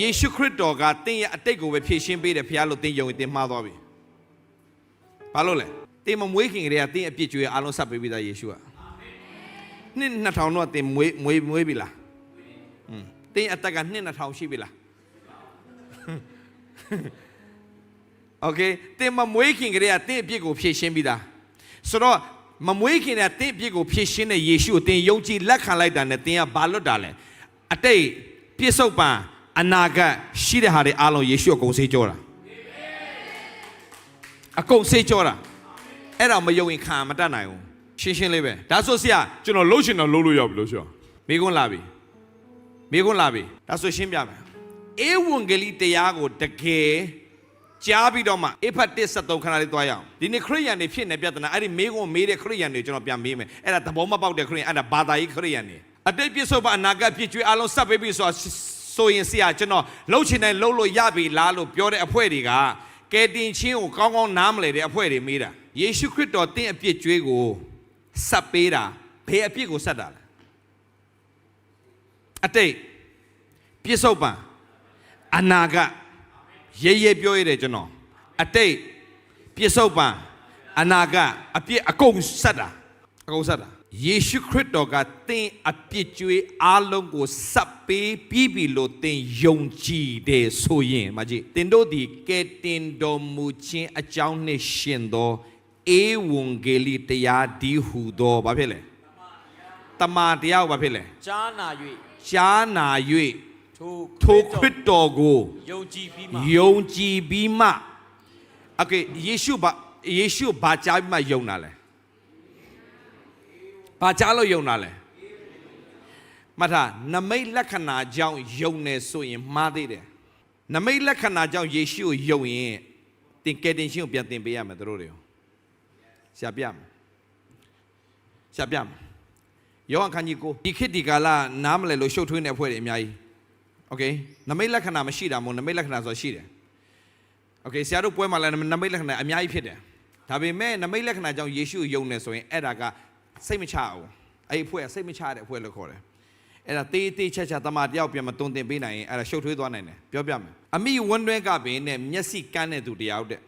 ယေရှုခရစ်တော်ကသင်ရဲ့အတိတ်ကိုပဲဖြည့်ရှင်းပေးတယ်ဖခင်လို့သင်ယုံရင်သင်မှားသွားပြီ။ဘာလို့လဲ။သင်မမွေးခင်ကတည်းကသင်အပြစ်ကြွေးအလုံးဆက်ပေးပြီးသားယေရှုက။နှစ်2000တော့သင်မွေးမွေးမွေးပြီလား။ဟွန်းသင်အသက်ကနှစ်2000ရှိပြီလား။ Okay သင်မမွေးခင်ကတည်းကသင်အပြစ်ကိုဖြည့်ရှင်းပြီးသား။ဆိုတော့မမွေးခင်ကသင်အပြစ်ကိုဖြည့်ရှင်းတဲ့ယေရှုကိုသင်ယုံကြည်လက်ခံလိုက်တာနဲ့သင်ကဘာလွတ်တာလဲ။အတိတ်ပြစ်ဆုံးပန်း အနာဂတ်ရှိတဲ့ဟာတွေအားလုံးယေရှုအကုန်စေးကြောတာအကုန်စေးကြောတာအဲ့ဒါမယုံရင်ခံမတတ်နိုင်ဘူးရှင်းရှင်းလေးပဲဒါဆိုဆရာကျွန်တော်လှုပ်ရှင်တော့လှုပ်လို့ရပြီလို့ဆိုမိကွန်းလာပြီမိကွန်းလာပြီဒါဆိုရှင်းပြမယ်ဧဝံဂေလိတရားကိုတကယ်ကြားပြီးတော့မှအဖတ်173ခဏလေးသွားရအောင်ဒီနေ့ခရိယန်တွေဖြစ်နေပြဿနာအဲ့ဒီမိကွန်းမေးတဲ့ခရိယန်တွေကျွန်တော်ပြန်မေးမယ်အဲ့ဒါသဘောမပေါက်တဲ့ခရိယန်အဲ့ဒါဘာသာရေးခရိယန်တွေအတိတ်ပြစ္ဆုတ်ပအနာဂတ်ပြည့်ကျွေးအလုံးစပ်ပေးပြီးဆိုတော့ ဆိုရင်ဆရာကျွန်တော်လှုပ်ချင်တယ်လှုပ်လို့ရပြီလားလို့ပြောတဲ့အဖွဲ့တွေကကယ်တင်ချင်းကိုကောင်းကောင်းနားမလည်တဲ့အဖွဲ့တွေမေးတာယေရှုခရစ်တော်တင့်အပြစ်ကျွေးကိုစပ်ပေးတာဘယ်အပြစ်ကိုစပ်တာလဲအတိတ်ပြစ္ဆုတ်ပံအနာဂတ်ရဲရဲပြောရတယ်ကျွန်တော်အတိတ်ပြစ္ဆုတ်ပံအနာဂတ်အပြစ်အကုန်ဆက်တာအကုန်ဆက်တာ ယေရှုခရစ်တော်ကသင်အပြစ်ကြွေးအားလုံးကိုစပ်ပေးပြီးပြီလို့သင်ယုံကြည်တယ်ဆိုရင်မကြီးသင်တို့ဒီကဲတင်တော်မူခြင်းအကြောင်းနှင့်ရှင်သောဧဝံဂေလိတရားဒီဟုသောဘာဖြစ်လဲတမန်တရားကိုဘာဖြစ်လဲ ကြားနာ၍ ရှားနာ၍ ထို ထိုခရစ်တော်ကို ယုံကြည်ပြီးမှ ယုံကြည်ပြီးမှโอเคယေရှုဘာယေရှုဘာကြားပြီးမှယုံတာလဲ ဘာကြားလို့ယုံတာလဲမထားနမိတ်လက္ခဏာကြောင့်ယုံနေဆိုရင်မှားသေးတယ်နမိတ်လက္ခဏာကြောင့်ယေရှုကိုယုံရင်တင်ကယ်တင်ရှင်ကိုပြန်တင်ပေးရမယ်တို့တွေကိုဆရာပြမယ်ဆရာပြမယ်ယောဟန်ခန်းကြီးကိုဒီခေတ်ဒီကာလနားမလဲလို့ရှုပ်ထွေးနေအဖွဲ့တွေအများကြီး โอเคနမိတ်လက္ခဏာမရှိတာမဟုတ်နမိတ်လက္ခဏာဆိုရှိတယ်โอเคဆရာတို့ပွဲမှာလည်းနမိတ်လက္ခဏာအများကြီးဖြစ်တယ်ဒါပေမဲ့နမိတ်လက္ခဏာကြောင့်ယေရှုကိုယုံနေဆိုရင်အဲ့ဒါက စိတ်မချအောင်အဲ့ဒီအဖွဲ့ကစိတ်မချတဲ့အဖွဲ့လို့ခေါ်တယ်အဲ့ဒါတေးတေးချက်ချက်တမန်တယောက်ပြန်မတုံတင်ပေးနိုင်ရင်အဲ့ဒါရှုပ်ထွေးသွားနိုင်တယ်ပြောပြမယ်အမိဝန်းတွဲကပင်နဲ့မျက်စိကန်းတဲ့သူတယောက်တဲ့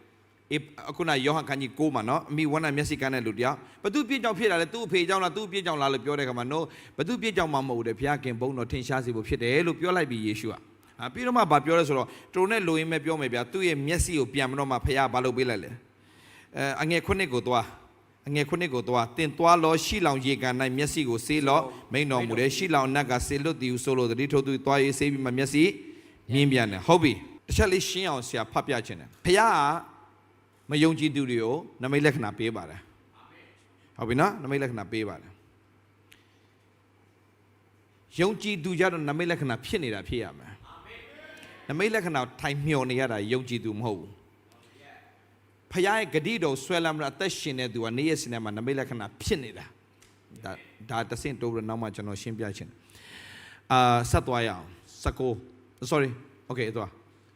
အေးအခုနယောဟန်ခန်းကြီး6မှာနော်အမိဝန်းနဲ့မျက်စိကန်းတဲ့လူတယောက်ဘသူပြည့်ကြောင်ဖြစ်တာလဲသူ့အဖေကြောင့်လားသူ့ပြည့်ကြောင်လားလို့ပြောတဲ့ခါမှာ no ဘသူပြည့်ကြောင်မှမဟုတ်ဘူးတဲ့ဘုရားခင်ဘုန်းတော်ထင်ရှားစေဖို့ဖြစ်တယ်လို့ပြောလိုက်ပြီယေရှုကအာပြီးတော့မှဗာပြောလဲဆိုတော့တုံနဲ့လိုရင်းပဲပြောမယ်ဗျာသူ့ရဲ့မျက်စိကိုပြန်မတော့မှဖះဘာလုပ်ပေးလိုက်လဲအဲအငယ်ခုနှစ်ကိုသွား အငယ်ခုနှစ်ကိုသွားတင်သွားလောရှိလောင်ရေကန်၌မျက်စိကိုဆေးလောမိန်တော်မူတယ်ရှိလောင်နတ်ကဆေလွတ်တီဟုဆိုလို့တတိထိုးသူသွားရေးဆေးပြီးမှမျက်စိမြင်းပြန်တယ်ဟုတ်ပြီတစ်ချက်လေးရှင်းအောင်ဆရာဖတ်ပြခြင်းတယ်ဖះကမယုံကြည်သူတွေကိုနမိတ်လက္ခဏာပေးပါတယ်ဟုတ်ပြီနော်နမိတ်လက္ခဏာပေးပါတယ်ယုံကြည်သူကြတော့နမိတ်လက္ခဏာဖြစ်နေတာဖြစ်ရမယ်နမိတ်လက္ခဏာထိုင်မျောနေရတာယုံကြည်သူမဟုတ်ဘူး ဖခင်ရဲ့ဂတိတော်ဆွဲလမ်းမလို့အသက်ရှင်တဲ့သူကနေရစနေမှာနမိတ်လက္ခဏာဖြစ်နေတာဒါဒါတဆင့်တိုးပြီးတော့နောက်မှကျွန်တော်ရှင်းပြချင်တယ်အာဆက်သွားရအောင်19 sorry okay သွား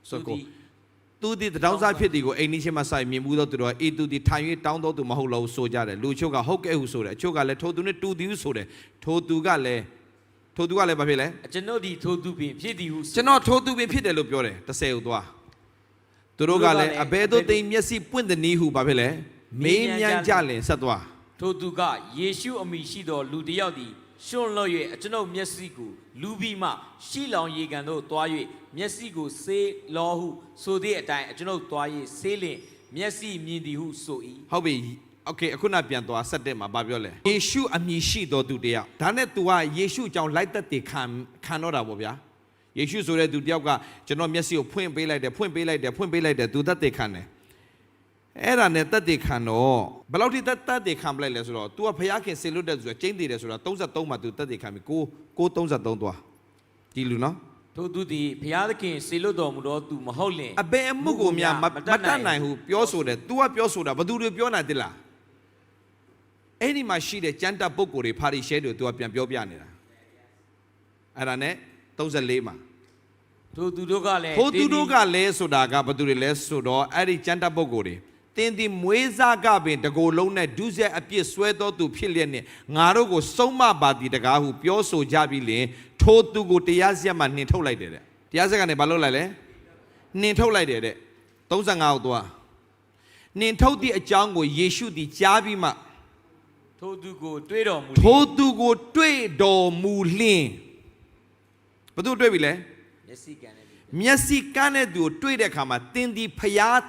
19သူဒီတောင်းစားဖြစ်သည်ကိုအိမ်နီးချင်းမှဆိုင်မြင်မှုသောသူတော်အေသူဒီထိုင်၍တောင်းတော်သူမဟုတ်လို့ဆိုကြတယ်လူချို့ကဟုတ်ကဲ့ဟုဆိုတယ်အချို့ကလည်းထိုသူနဲ့တူသည်ဟုဆိုတယ်ထိုသူကလည်းထိုသူကလည်းဘာဖြစ်လဲအကျွန်ုပ်ဒီထိုသူပင်ဖြစ်သည်ဟုကျွန်တော်ထိုးသူပင်ဖြစ်တယ်လို့ပြောတယ်တစ်ဆယ်ကိုသွား သူတို့ကလည်းအဘဲတို့သိမ်းမျက်စိပွင့်တဲ့နည်းဟုဘာဖြစ်လဲမေးမြန်းကြလင်ဆက်သွား ထိုသူကယေရှုအမိရှိသောလူတစ်ယောက်သည်ရှွန့်လွတ်၍အကျွန်ုပ်မျက်စိကိုလူပြီးမှရှိလောင်ရေကန်သို့သွား၍မျက်စိကိုဆေးလောဟုဆိုသည့်အတိုင်းအကျွန်ုပ်သွား၍ဆေးလင်မျက်စိမြင်သည်ဟုဆို၏ ဟုတ်ပြီโอเคအခုနပြန်သွားဆက်တက်မှာဘာပြောလဲယေရှုအမည်ရှိတော်သူတယောက်ဒါနဲ့ तू ကယေရှုအကြောင်းလိုက်သက်တည်ခံခံတော့တာပေါ့ဗျာ ယေရှုဆိုတဲ့သူတယောက်ကကျွန်တော်မျက်စိကိုဖွင့်ပေးလိုက်တယ်ဖွင့်ပေးလိုက်တယ်ဖွင့်ပေးလိုက်တယ် तू သက်တည်ခံတယ်အဲ့ဒါနဲ့သက်တည်ခံတော့ဘယ်လောက်ထိသက်သက်တည်ခံပလိုက်လဲဆိုတော့ तू ကဘုရားခင်ဆေလွတ်တဲ့သူဆိုကျင်းတည်တယ်ဆိုတော့33မှာ तू သက်တည်ခံပြီကိုကို33သွားဒီလူနော် ထိုသူသည်ဘုရားသခင်စေလွတ်တော်မူသောသူမဟုတ်လင် အဘယ်အမှုကိုများမမတတ်နိုင်ဘူးပြောဆိုတယ် तू ကပြောဆိုတာဘယ်သူတွေပြောနိုင်သလားအဲ့ဒီမှာရှိတဲ့ကြမ်းတက်ပုဂ္ဂိုလ်တွေဖာရီရှဲတွေ तू ကပြန်ပြောပြနေတာအဲ့ဒါနဲ့ 34မှာထိုသူတို့ကလည်းထိုသူတို့ကလဲဆိုတာကဘယ်သူတွေလဲဆိုတော့အဲ့ဒီကြမ်းတက်ပုဂ္ဂိုလ်တွေတင်းဒီမွေးစားကပင်တကိုယ်လုံးနဲ့ဒုစရိုက်အပြစ်ဆွဲတော်သူဖြစ်လျက်နဲ့ငါတို့ကိုစုံမပါတီတကားဟုပြောဆိုကြပြီးလင်ထိုသူကိုတရားစရက်မှနှင်ထုတ်လိုက်တယ်တဲ့တရားစက်ကနေဘာလုပ်လိုက်လဲနှင်ထုတ်လိုက်တယ်တဲ့35ကိုသွားနှင်ထုတ်သည့်အကြောင်းကိုယေရှုသည်ကြားပြီးမှထိုသူကိုတွေးတော်မူထိုသူကိုတွေ့တော်မူလျင် ဘသူတွေ့ပြီလဲမျက်စိကန်းတဲ့သူမျက်စိကန်းတဲ့သူကိုတွေ့တဲ့အခါမှာသင်ဒီဖျား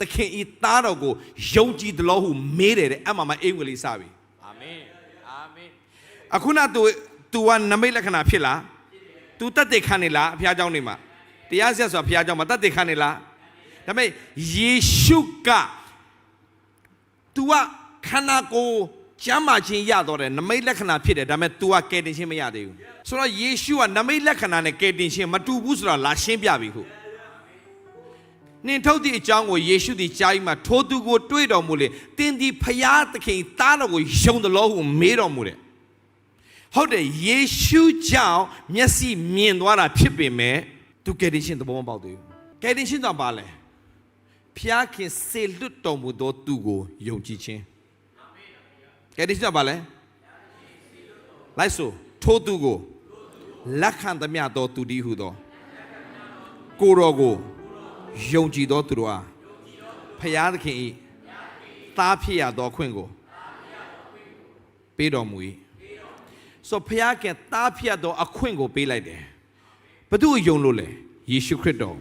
သခင်ဤသားတော်ကိုယုံကြည်သလိုဟုမေးတယ်တဲ့အမှန်မှာအင်္ဂလိပ်စပြီအာမင်အာမင်အခုနသူသူကနမိတ်လက္ခဏာဖြစ်လားသူတတ်သိခံနေလားဖျားเจ้าနေမှာတရားဆက်ဆိုတာဖျားเจ้าမှာတတ်သိခံနေလားဒါပေမဲ့ယေရှုက तू ကခန္ဓာကိုယ် ကျမ်းမာခြင်းရတော့တယ်နမိတ်လက္ခဏာဖြစ်တယ်ဒါပေမဲ့ तू ကကယ်တင်ခြင်းမရသေးဘူးဆိုတော့ယေရှုကနမိတ်လက္ခဏာနဲ့ကယ်တင်ခြင်းမတူဘူးဆိုတော့လာရှင်းပြပြီခုနှင်ထုတ်သည့်အကြောင်းကိုယေရှုသည်ကြားပြီးမှထိုသူကိုတွေ့တော်မူလေတင်းဒီဖျားသခင်သားတော်ကိုယုံတယ်လို့ဟုမေးတော်မူတယ်ဟုတ်တယ်ယေရှုကြောင့်မျက်စိမြင်သွားတာဖြစ်ပေမဲ့သူကယ်တင်ရှင်သဘောမပေါက်သေးဘူးကယ်တင်ရှင်တော့ပါလဲဖျားခင်စေလွတ်တော်မူသောသူကိုယုံကြည်ခြင်း ကယ်တင်ရှင်တော့ပါလဲလိုက်ဆိုထိုသူကိုလက်ခံသမျှသောသူတည်းဟုသောကိုတော်ကိုယုံကြည်သောသူတို့အားဖျားသခင်ဤသားဖြစ်ရသောအခွင့်ကိုပေးတော်မူ၏ဆိုဖျားခင်သားဖြစ်ရသောအခွင့်ကိုပေးလိုက်တယ်ဘသူယုံလို့လဲယေရှုခရစ်တော်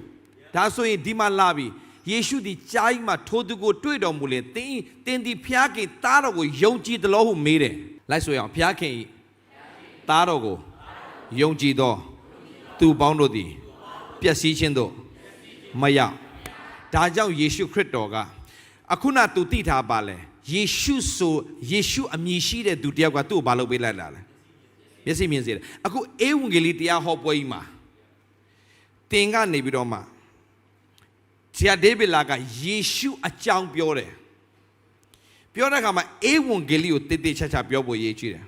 ဒါဆိုရင်ဒီမှာလာပြီ ယေရှုဒီကြားကြီးမှာထိုသူကိုတွေ့တော်မူလေတင်းတင်းဒီဖျားခင်သားတော်ကိုယုံကြည်တယ်လို့ဟုမေးတယ်လိုက်ဆိုရအောင်ဖျားခင်ဤသားတော်ကိုယုံကြည်သောသူပေါင်းတို့သည်ပျက်စီးခြင်းတို့မရောက်ဒါကြောင့်ယေရှုခရစ်တော်ကအခုနသူသိထားပါလဲယေရှုဆိုယေရှုအမည်ရှိတဲ့သူတယောက်ကသူ့ကိုဘာလုပ်ပေးလိုက်လာလဲမျက်စိမြင်စေတယ်အခုအေဝံဂေလိတရားဟောပွဲကြီးမှာတင်ကနေပြီးတော့မှ ဆရာဒေးဗစ်လာကယေရှုအကြောင်းပြောတယ်ပြောတဲ့အခါမှာအေဝံဂေလိကိုတည်တည်ချာချာပြောဖို့ရည်ကြည့်တယ်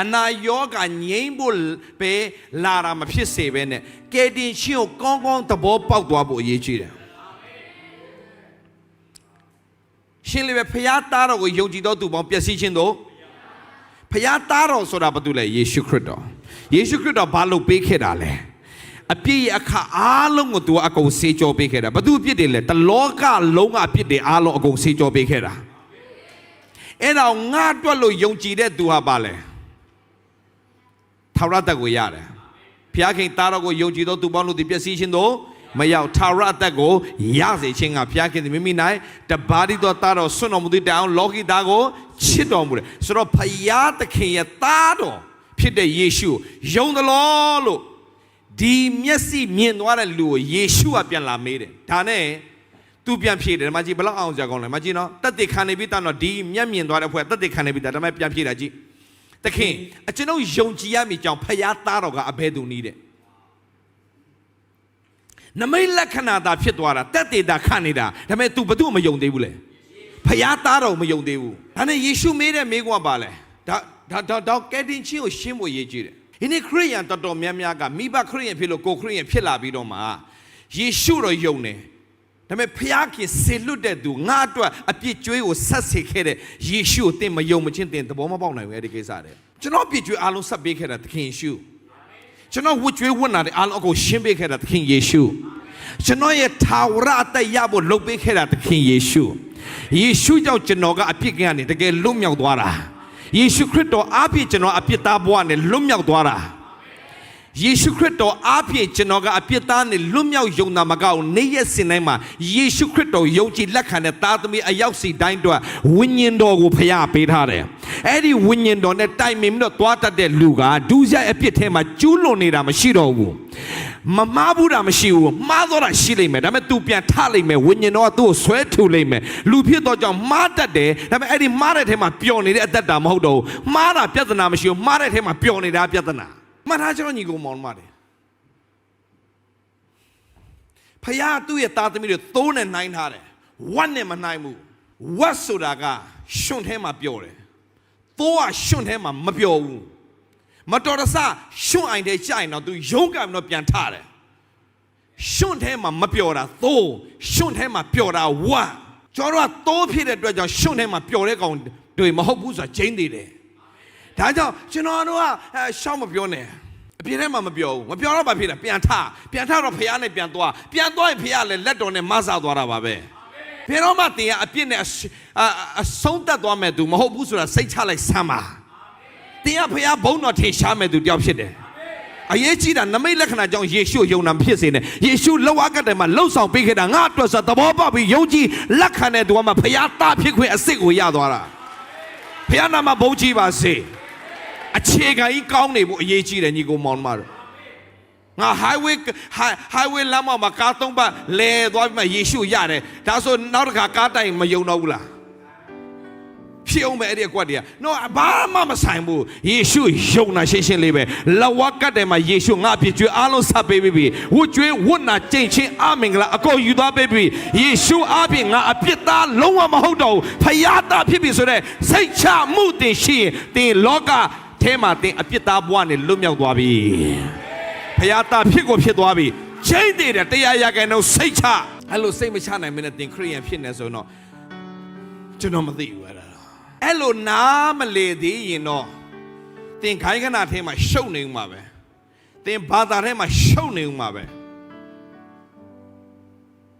အနာယောဂငြိမ်းဖို့ပဲလာတာမဖြစ်စေပဲနဲ့ကယ်တင်ရှင်ကိုကောင်းကောင်းသဘောပေါက်သွားဖို့အရေးကြီးတယ်ရှင်လေပဲဖျားသားတော်ကိုယုံကြည်သောသူပေါင်းပျက်စီးခြင်းတို့ဖခင်သားတော်ဆိုတာဘာတူလဲယေရှုခရစ်တော်ယေရှုခရစ်တော်ဘာလို့ပေးခဲ့တာလဲ အပြည့်ရဲ့အခါအားလုံးကိုသူကအကုန်ဆေးကြောပေးခဲ့တာဘာတူအပြည့်တွေလဲတလောကလုံးကအပြည့်တွေအားလုံးအကုန်ဆေးကြောပေးခဲ့တာအဲ့တော့ငါတွက်လို့ယုံကြည်တဲ့သူဟာပါလဲထာဝရတက်ကိုရတယ်ဖခင်သားတော်ကိုယုံကြည်သောသူပေါင်းလို့ဒီပျက်စီးခြင်းတို့မရောက်ထာဝရအသက်ကိုရစေခြင်းကဘုရားခင်သည်မိမိ၌တပါးတိသောသားတော်ဆွတ်တော်မူသည့်တိုင်အောင်လောကီသားကိုချစ်တော်မူတယ်ဆိုတော့ဖယားသခင်ရဲ့သားတော်ဖြစ်တဲ့ယေရှုယုံတယ်လို့လို့ ဒီမျက်စိမြင်သွားတဲ့လူကိုယေရှုကပြန်လာမေးတယ်ဒါနဲ့သူပြန်ဖြေတယ်ဒီမှာကြည့်ဘယ်လောက်အောင်ကြကောင်းလဲမကြည့်နော်တက်တေခံနေပြီတန်းတော့ဒီမျက်မြင်သွားတဲ့ဖွဲ့တက်တေခံနေပြီဒါမှပြန်ဖြေတာကြည့်သခင်အကျွန်ုပ်ယုံကြည်ရမည်ကြောင့်ဖယားသားတော်ကအဘဲသူနည်းတဲ့နမိတ်လက္ခဏာသာဖြစ်သွားတာတက်တေတာခန့်နေတာဒါပေမဲ့ तू ဘသူ့မယုံသေးဘူးလေဖျားသားတော်မယုံသေးဘူးဒါနဲ့ယေရှုမေးတဲ့မေးခွန်းကပါလဲဒါဒါဒါတော့ကယ်တင်ချင်းကိုရှင်းဖို့ရေးကြည့်တယ် ဒီနေ့ခရိယန်တော်တော်များများကမိဘခရိယန်ဖြစ်လို့ကိုခရိယန်ဖြစ်လာပြီးတော့မှယေရှုတော်ယုံတယ်ဒါပေမဲ့ဖျားခင်ဆေလွတ်တဲ့သူငါအတွက်အပြစ်ကြွေးကိုဆက်စေခဲ့တဲ့ယေရှုကိုသင်မယုံမချင်းသင်သဘောမပေါက်နိုင်ဘူးအဲ့ဒီကိစ္စတဲ့ကျွန်တော်အပြစ်ကြွေးအားလုံးဆက်ပေးခဲ့တာသခင်ယေရှုကျွန်တော်ဝတ်ကြွေးဝတ်နာတဲ့အားလုံးအကုန်ရှင်းပေးခဲ့တာသခင်ယေရှုကျွန်တော်ရဲ့ထာဝရအသက်ရဖို့လုပ်ပေးခဲ့တာသခင်ယေရှုယေရှုကြောင့်ကျွန်တော်ကအပြစ်ကကနေတကယ်လွတ်မြောက်သွားတာ ယေရှုခရစ်တော်အားဖြင့်ကျွန်တော်အပြစ်သားဘဝနဲ့လွတ်မြောက်သွားတာ ယေရှုခရစ်တော်အားဖြင့်ကျွန်တော်ကအပြစ်သားနဲ့လွတ်မြောက်ယုံနာမကောက်နေ့ရက်စဉ်တိုင်းမှာယေရှုခရစ်တော်ယုံကြည်လက်ခံတဲ့သားသမီးအယောက်စီတိုင်းအတွက်ဝိညာဉ်တော်ကိုဖျားပေးထားတယ်အဲ့ဒီဝိညာဉ်တော်နဲ့တိုင်ပင်ပြီးတော့သွားတတ်တဲ့လူကဒုစရိုက်အပြစ်ထဲမှာကျူးလွန်နေတာမရှိတော့ဘူးမမားဘူးတာမရှိဘူးမှားတော့တာရှိလိမ့်မယ်ဒါပေမဲ့ तू ပြန်ထလိမ့်မယ်ဝိညာဉ်တော်ကသူ့ကိုဆွဲထုတ်လိမ့်မယ်လူဖြစ်တော့ကြောင့်မှားတတ်တယ်ဒါပေမဲ့အဲ့ဒီမှားတဲ့ထဲမှာပျော်နေတဲ့အသက်တာမဟုတ်တော့ဘူးမှားတာပြဿနာမရှိဘူးမှားတဲ့ထဲမှာပျော်နေတာပြဿနာ မှတ်ထားကျွန်တော်ညီကောင်မောင်မတယ်ဖယားသူ့ရဲ့သားသမီးတွေသိုးနဲ့နှိုင်းထားတယ်ဝတ်နဲ့မနှိုင်းဘူးဝတ်ဆိုတာကရှွန့်ထဲမှာပျော်တယ်သိုးကရှွန့်ထဲမှာမပျော်ဘူးမတော်တဆရှွန့်အိုင်တဲ့ကြိုင်တော့သူရုံးကံတော့ပြန်ထတယ်ရှွန့်ထဲမှာမပျော်တာသိုးရှွန့်ထဲမှာပျော်တာဝတ်ကျွန်တော်တို့ကသိုးဖြစ်တဲ့အတွက်ကြောင့်ရှွန့်ထဲမှာပျော်တဲ့ကောင်တွေမဟုတ်ဘူးဆိုတာကျင်းသေးတယ် ဒါကြောင့်ကျွန်တော်တို့ကအဲရှောက်မပြောနဲ့အပြင်ထဲမှာမပြောဘူးမပြောတော့ဘာဖြစ်လဲပြန်ထပြန်ထတော့ဖះနဲ့ပြန်သွားပြန်သွားရင်ဖះလည်းလက်တော်နဲ့မဆာသွားတာပါပဲဘယ်တော့မှတင်ကအပြစ်နဲ့အရှအအဆုံးသက်သွားမဲ့သူမဟုတ်ဘူးဆိုတာစိတ်ချလိုက်စမ်းပါတင်ကဖះဘုံတော်ထေရှားမဲ့သူတယောက်ဖြစ်တယ်အရေးကြီးတာနမိတ်လက္ခဏာကြောင့်ယေရှုယုံနာဖြစ်စေနဲ့ယေရှုလောက်အပ်တဲ့မှာလှုပ်ဆောင်ပေးခဲ့တာငါအတွက်ဆိုသဘောပေါက်ပြီးယုံကြည်လက်ခံတဲ့သူကမှဖះသားဖြစ်ခွင့်အစ်စ်ကိုရသွားတာဖះနာမှာဘုံကြီးပါစေ အခြေခံကြီးကောင်းနေဖို့အရေးကြီးတယ်ညီကိုမောင်မတို့ငါ highway hi- highway လမ်းမှာကားသုံးပတ်လဲသွားပြီးမှယေရှုရတယ်ဒါဆိုနောက်တစ်ခါကားတိုင်မယုံတော့ဘူးလားဖြစ်အောင်ပဲအဲ့ဒီအကွက်တည်းကတော့ဘာမှမဆိုင်ဘူးယေရှုယုံနာရှင်းရှင်းလေးပဲလဝကတ်တယ်မှာယေရှုငါပြည့်ကျွေးအားလုံးဆက်ပေးပြီဝတ်ကျွေးဝတ်နာကြင်ချင်းအမင်္ဂလာအကုန်ယူသွားပေးပြီယေရှုအားဖြင့်ငါအပြစ်သားလုံးဝမဟုတ်တော့ဘူးဖယားသားဖြစ်ပြီဆိုတော့စိတ်ချမှုတင်ရှိရင်တင်လောက ထဲမှာတင်အပြစ်သားဘဝနဲ့လွတ်မြောက်သွားပြီဖယားသားဖြစ်ကိုဖြစ်သွားပြီချိန်တည်တယ်တရားရကန်တော့စိတ်ချအဲ့လိုစိတ်မချနိုင်မင်းနဲ့တင်ခရိယန်ဖြစ်နေဆိုတော့ကျွန်တော်မသိဘူးအဲ့ဒါ အဲ့လိုနားမလေသေးရင်တော့သင်ခိုင်းခဏထဲမှာရှုပ်နေဦးမှာပဲသင်ဘာသာထဲမှာရှုပ်နေဦးမှာပဲ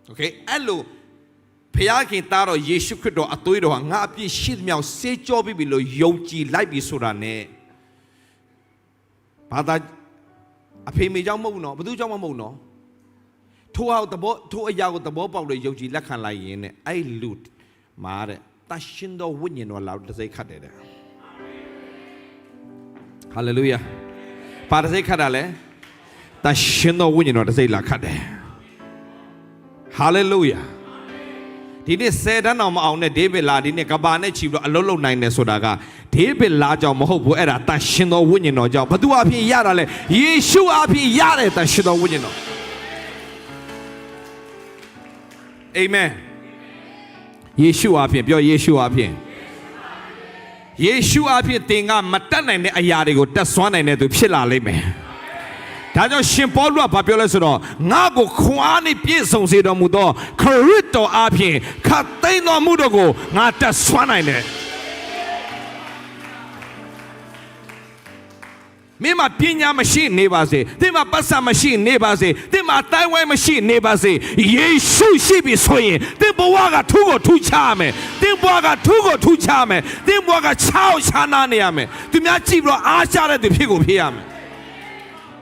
โอเคအဲ့လိုဖခင်သားတော်ယေရှုခရစ်တော်အသွေးတော်ဟာငါအပြစ်ရှိသမျှကိုစေကြောပြီးပြီလို့ယုံကြည်လိုက်ပြီဆိုတာ ਨੇ ဘာသာအဖေမေကြောင့်မဟုတ်ဘူးနော်ဘယ်သူကြောင့်မှမဟုတ်နော်ထိုဟာကိုသဘောထိုအရာကိုသဘောပေါက်လို့ယုံကြည်လက်ခံလိုက်ရင်တဲ့အဲ့လူမာတဲ့တရှင်တော်ဝိညာဉ်တော်လာတစ်စိတ်ခတ်တယ်တဲ့ဟာလေလုယာပါတစ်စိတ်ခတ်တာလဲတရှင်တော်ဝိညာဉ်တော်တစ်စိတ်လာခတ်တယ်ဟာလေလုယာ ဒီနေ့ဆယ်တန်းအောင်မအောင်နဲ့ဒေးဗစ်လာဒီနေ့ကဘာနဲ့ချီပြီးတော့အလုံးလုံးနိုင်တယ်ဆိုတာကဒေးဗစ်လာကြောင့်မဟုတ်ဘူးအဲ့ဒါတန်ရှင်တော်ဝိညာဉ်တော်ကြောင့်ဘသူအဖြစ်ရတာလဲယေရှုအဖြစ်ရတယ်တန်ရှင်တော်ဝိညာဉ်တော်အာမင်ယေရှုအဖြစ်ပြောယေရှုအဖြစ်ယေရှုအဖြစ်သင်ကမတတ်နိုင်တဲ့အရာတွေကိုတက်ဆွမ်းနိုင်တဲ့သူဖြစ်လာလိမ့်မယ် ဒါကြောင့်ရှင်ပေါလုကဘာပြောလဲဆိုတော့ငါ့ကိုခွန်အားနဲ့ပြည့်စုံစေတော်မူသောခရစ်တော်အဖြစ်ခတ်သိမ်းတော်မူတော်ကိုငါတက်ဆွမ်းနိုင်တယ်မင်းမပညာမရှိနေပါစေသင်မပတ်စံမရှိနေပါစေသင်မအတိုင်းဝိုင်းမရှိနေပါစေယေရှုရှိပြီဆိုရင်သင်ဘဝကထူးကိုထူးခြားမယ်သင်ဘဝကထူးကိုထူးခြားမယ်သင်ဘဝကချောက်ချာနာနေရမယ်သူများကြည့်ပြီးတော့အားချတဲ့သူဖြစ်ကိုဖြစ်ရမယ်